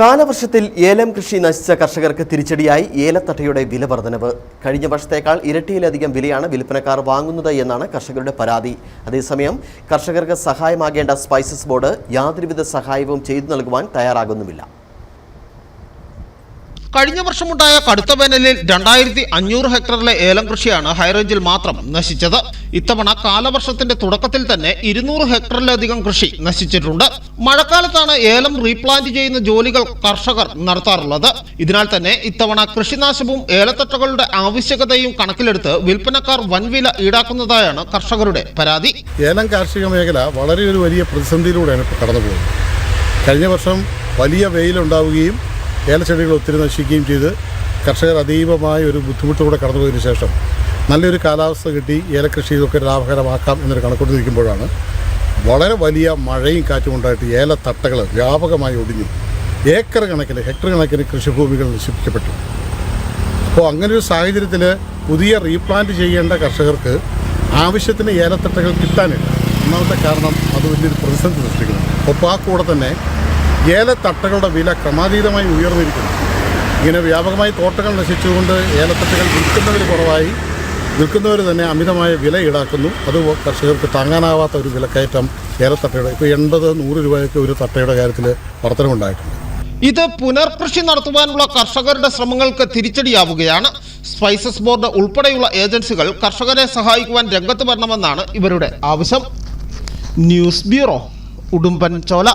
കാലവർഷത്തിൽ ഏലം കൃഷി നശിച്ച കർഷകർക്ക് തിരിച്ചടിയായി ഏലത്തട്ടയുടെ വില വർധനവ്. കഴിഞ്ഞ വർഷത്തേക്കാൾ ഇരട്ടിയിലധികം വിലയാണ് വിൽപ്പനക്കാർ വാങ്ങുന്നത് എന്നാണ് കർഷകരുടെ പരാതി. അതേസമയം കർഷകർക്ക് സഹായമാകേണ്ട സ്പൈസസ് ബോർഡ് യാതൊരുവിധ സഹായവും ചെയ്തു നൽകുവാൻ തയ്യാറാകുന്നുമില്ല. കഴിഞ്ഞ വർഷമുണ്ടായ കടുത്ത വേനലിൽ രണ്ടായിരത്തി അഞ്ഞൂറ് ഹെക്ടറിലെ ഏലം കൃഷിയാണ് ഹൈറേഞ്ചിൽ മാത്രം നശിച്ചത്. ഇത്തവണ കാലവർഷത്തിന്റെ തുടക്കത്തിൽ തന്നെ ഇരുന്നൂറ് ഹെക്ടറിലധികം കൃഷി നശിച്ചിട്ടുണ്ട്. മഴക്കാലത്താണ് ഏലം റീപ്ലാന്റ് ചെയ്യുന്ന ജോലികൾ കർഷകർ നടത്താറുള്ളത്. ഇതിനാൽ തന്നെ ഇത്തവണ കൃഷിനാശവും ഏലത്തട്ടകളുടെ ആവശ്യകതയും കണക്കിലെടുത്ത് വിൽപ്പനക്കാർ വൻവില ഈടാക്കുന്നതായാണ് കർഷകരുടെ പരാതി. ഏലം കാർഷിക മേഖല വളരെ ഒരു വലിയ പ്രതിസന്ധിയിലൂടെയാണ് കടന്നു പോകുന്നത് കഴിഞ്ഞ വർഷം വലിയ വെയിലുണ്ടാവുകയും ഏലച്ചെടികൾ ഒത്തിരി നശിക്കുകയും ചെയ്ത് കർഷകർ അതീവമായ ഒരു ബുദ്ധിമുട്ടിലൂടെ കടന്നുപോയതിനു ശേഷം നല്ലൊരു കാലാവസ്ഥ കിട്ടി. ഏലകൃഷി ഇതൊക്കെ ലാഭകരമാക്കാം എന്നൊരു കണക്കൊണ്ടിരിക്കുമ്പോഴാണ് വളരെ വലിയ മഴയും കാറ്റും ഉണ്ടായിട്ട് ഏലത്തട്ടകൾ വ്യാപകമായി ഒടിഞ്ഞു. ഏക്കർ കണക്കിന് ഹെക്ടർ കണക്കിന് കൃഷിഭൂമികൾ നശിപ്പിക്കപ്പെട്ടു. അപ്പോൾ അങ്ങനെ ഒരു സാഹചര്യത്തിൽ പുതിയ റീപ്ലാന്റ് ചെയ്യേണ്ട കർഷകർക്ക് ആവശ്യത്തിന് ഏലത്തട്ടകൾ കിട്ടാനില്ല. ഒന്നാമത്തെ കാരണം അത് വലിയൊരു പ്രതിസന്ധി സൃഷ്ടിക്കുന്നു. ഒപ്പം ആ കൂടെ തന്നെ ഏലത്തട്ടകളുടെ വില ക്രമാതീതമായി ഉയർന്നിരിക്കുന്നു. ഇങ്ങനെ വ്യാപകമായി തോട്ടങ്ങൾ നശിച്ചുകൊണ്ട് ഏലത്തട്ടകൾ വിൽക്കുന്നതിൽ കുറവായി വിൽക്കുന്നവർ തന്നെ അമിതമായ വില ഈടാക്കുന്നു. അത് കർഷകർക്ക് താങ്ങാനാവാത്ത ഒരു വിലക്കയറ്റം ഏലത്തട്ടയുടെ ഇപ്പോൾ എൺപത് നൂറ് രൂപയൊക്കെ ഒരു തട്ടയുടെ കാര്യത്തിൽ വർധനമുണ്ടായിട്ടുണ്ട് ഇത് പുനർകൃഷി നടത്തുവാനുള്ള കർഷകരുടെ ശ്രമങ്ങൾക്ക് തിരിച്ചടിയാവുകയാണ്. സ്പൈസസ് ബോർഡ് ഉൾപ്പെടെയുള്ള ഏജൻസികൾ കർഷകരെ സഹായിക്കുവാൻ രംഗത്ത് വരണമെന്നാണ് ഇവരുടെ ആവശ്യം. ന്യൂസ് ബ്യൂറോ ഉടുമ്പൻ ചോല